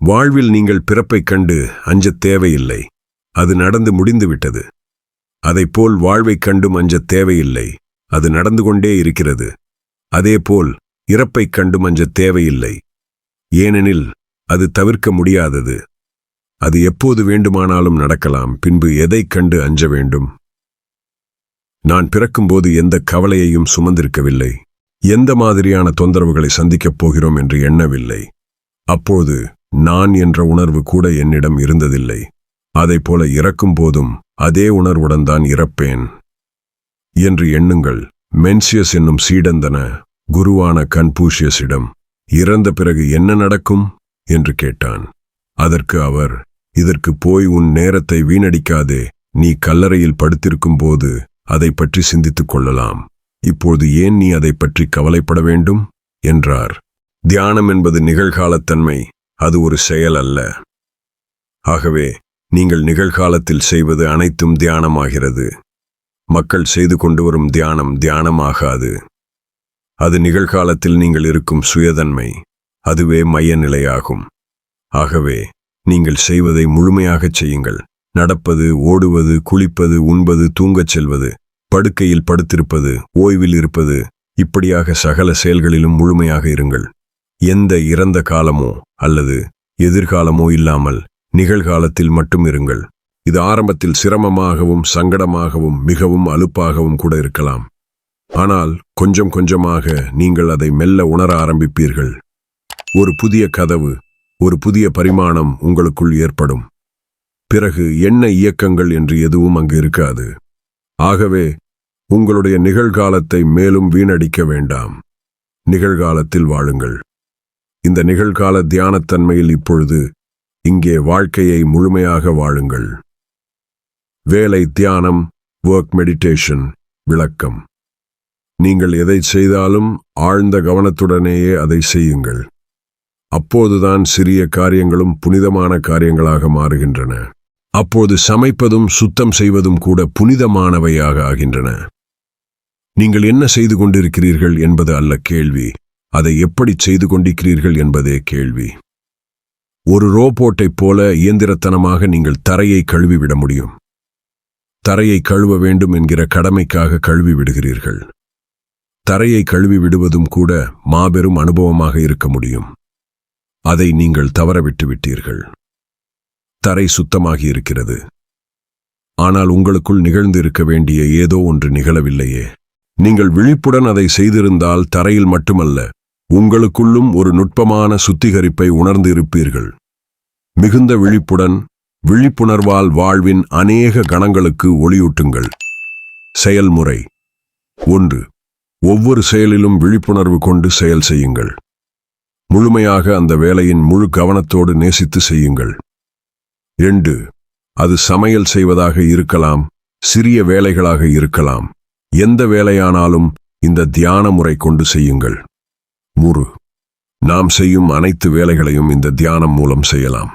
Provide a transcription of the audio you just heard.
வாழ்வில் நீங்கள் பிறப்பைக் கண்டு அஞ்சத் தேவையில்லை. அது நடந்து முடிந்துவிட்டது. அதைப்போல் வாழ்வைக் கண்டும் அஞ்சத் தேவையில்லை. அது நடந்து கொண்டே இருக்கிறது. அதேபோல் இறப்பைக் கண்டும் அஞ்சத் தேவையில்லை. ஏனெனில் அது தவிர்க்க முடியாதது. அது எப்போது வேண்டுமானாலும் நடக்கலாம். பின்பு எதைக் கண்டு அஞ்ச வேண்டும்? நான் பிறக்கும்போது எந்த கவலையையும் சுமந்திருக்கவில்லை. எந்த மாதிரியான தொந்தரவுகளை சந்திக்கப் போகிறோம் என்று எண்ணவில்லை. அப்போது நான் என்ற உணர்வு கூட என்னிடம் இருந்ததில்லை. அதைப்போல இறக்கும் போதும் அதே உணர்வுடன் தான் இறப்பேன். என்று எண்ணுங்கள். மென்சியஸ் என்னும் சீடந்தன குருவான கன்பூஷியஸிடம் இறந்த பிறகு என்ன நடக்கும்? என்று கேட்டான். அதற்கு அவர் இதற்கு போய் உன் நேரத்தை வீணடிக்காதே நீ கல்லறையில் படுத்திருக்கும் போது அதை பற்றி சிந்தித்துக் கொள்ளலாம். இப்போது ஏன் நீ அதை பற்றி கவலைப்பட வேண்டும்? என்றார். தியானம் என்பது நிகழ்காலத்தன்மை அது ஒரு செயல் அல்ல. ஆகவே நீங்கள் நிகழ்காலத்தில் செய்வது அனைத்தும் தியானமாகிறது. மக்கள் செய்து கொண்டு வரும் தியானம் தியானமாகாது. அது நிகழ்காலத்தில் நீங்கள் இருக்கும் சுயதன்மை. அதுவே மைய நிலையாகும் ஆகவே நீங்கள் செய்வதை முழுமையாகச் செய்யுங்கள். நடப்பது ஓடுவது குளிப்பது உண்பது தூங்கச் செல்வது படுக்கையில் படுத்திருப்பது ஓய்வில் இருப்பது இப்படியாக சகல செயல்களிலும் முழுமையாக இருங்கள். எந்த இறந்த காலமோ அல்லது எதிர்காலமோ இல்லாமல் நிகழ்காலத்தில் மட்டும் இருங்கள். இது ஆரம்பத்தில் சிரமமாகவும் சங்கடமாகவும் மிகவும் அலுப்பாகவும் கூட இருக்கலாம். ஆனால் கொஞ்சம் கொஞ்சமாக நீங்கள் அதை மெல்ல உணர ஆரம்பிப்பீர்கள். ஒரு புதிய கதவு ஒரு புதிய பரிமாணம் உங்களுக்குள் ஏற்படும். பிறகு என்ன இயக்கங்கள் என்று எதுவும் அங்கு இருக்காது. ஆகவே உங்களுடைய நிகழ்காலத்தை மேலும் வீணடிக்க வேண்டாம். நிகழ்காலத்தில் வாழுங்கள். இந்த நிகழ்கால தியானத்தன்மையில் இப்பொழுது இங்கே வாழ்க்கையை முழுமையாக வாழுங்கள். வேலை தியானம் ஒர்க் மெடிடேஷன் விளக்கம். நீங்கள் எதை செய்தாலும் ஆழ்ந்த கவனத்துடனேயே அதை செய்யுங்கள். அப்போதுதான் சிறிய காரியங்களும் புனிதமான காரியங்களாக மாறுகின்றன. அப்போது சமைப்பதும் சுத்தம் செய்வதும் கூட புனிதமானவையாக ஆகின்றன. நீங்கள் என்ன செய்து கொண்டிருக்கிறீர்கள் என்பது அல்ல கேள்வி. அதை எப்படி செய்து கொண்டிருக்கிறீர்கள் என்பதே கேள்வி. ஒரு ரோபோட்டைப் போல இயந்திரத்தனமாக நீங்கள் தரையை கழுவிவிட முடியும். தரையை கழுவ வேண்டும் என்கிற கடமைக்காக கழுவி விடுகிறீர்கள் தரையை கழுவி விடுவதும் கூட மாபெரும் அனுபவமாக இருக்க முடியும். அதை நீங்கள் தவறவிட்டு விட்டீர்கள். தரை சுத்தமாகி இருக்கிறது. ஆனால் உங்களுக்குள் நிகழ்ந்திருக்க வேண்டிய ஏதோ ஒன்று நிகழவில்லையே. நீங்கள் விழிப்புடன் அதை செய்திருந்தால் தரையில் மட்டுமல்ல உங்களுக்குள்ளும் ஒரு நுட்பமான சுத்திகரிப்பை உணர்ந்து இருப்பீர்கள் மிகுந்த விழிப்புடன் விழிப்புணர்வால் வாழ்வின் அநேக கணங்களுக்கு ஒளியூட்டுங்கள். செயல்முறை. ஒன்று. ஒவ்வொரு செயலிலும் விழிப்புணர்வு கொண்டு செயல் செய்யுங்கள். முழுமையாக அந்த வேலையின் முழு கவனத்தோடு நேசித்து செய்யுங்கள். இரண்டு. அது சமையல் செய்வதாக இருக்கலாம் சிறிய வேலைகளாக இருக்கலாம். எந்த வேலையானாலும் இந்த தியான முறை கொண்டு செய்யுங்கள். முரு நாம் செய்யும் அனைத்து வேலைகளையும் இந்த தியானம் மூலம் செய்யலாம்.